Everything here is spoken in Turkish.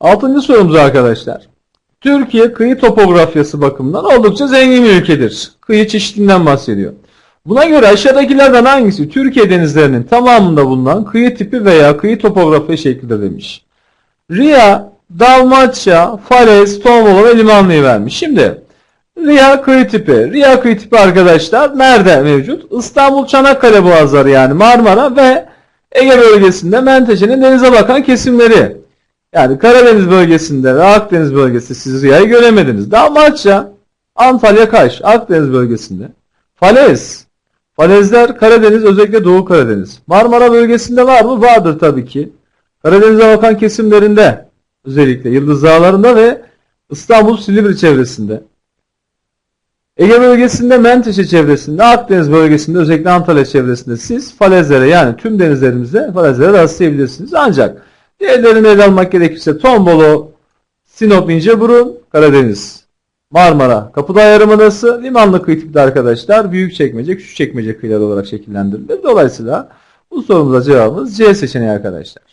Altıncı sorumuz arkadaşlar. Türkiye kıyı topografyası bakımından oldukça zengin bir ülkedir. Kıyı çeşitliliğinden bahsediyor. Buna göre aşağıdakilerden hangisi Türkiye denizlerinin tamamında bulunan kıyı tipi veya kıyı topografya şeklinde demiş. Riya, Dalmatça, Fales, Tombolo ve Limanlı'yı vermiş. Şimdi Riya kıyı tipi. Riya kıyı tipi arkadaşlar nerede mevcut? İstanbul Çanakkale Boğazları yani Marmara ve Ege bölgesinde Menteşe'nin denize bakan kesimleri. Yani Karadeniz bölgesinde ve Akdeniz bölgesinde siz Riya'yı göremediniz. Dalmatça, Antalya Kaş, Akdeniz bölgesinde. Falez. Falezler Karadeniz özellikle Doğu Karadeniz. Marmara bölgesinde var mı? Vardır tabii ki. Karadeniz'e bakan kesimlerinde özellikle Yıldız Dağları'nda ve İstanbul Silivri çevresinde. Ege bölgesinde Menteşe çevresinde, Akdeniz bölgesinde özellikle Antalya çevresinde siz falezlere yani tüm denizlerimizde falezlere rastlayabilirsiniz. Ancak diğerlerini ele almak gerekirse Tombolo, Sinop İnceburun, Karadeniz, Marmara, Kapıdağ Yarımadası, limanlı kıyı tipli arkadaşlar Büyükçekmece, Küçükçekmece kıyıları olarak şekillendirilir. Dolayısıyla bu sorumuza cevabımız C seçeneği arkadaşlar.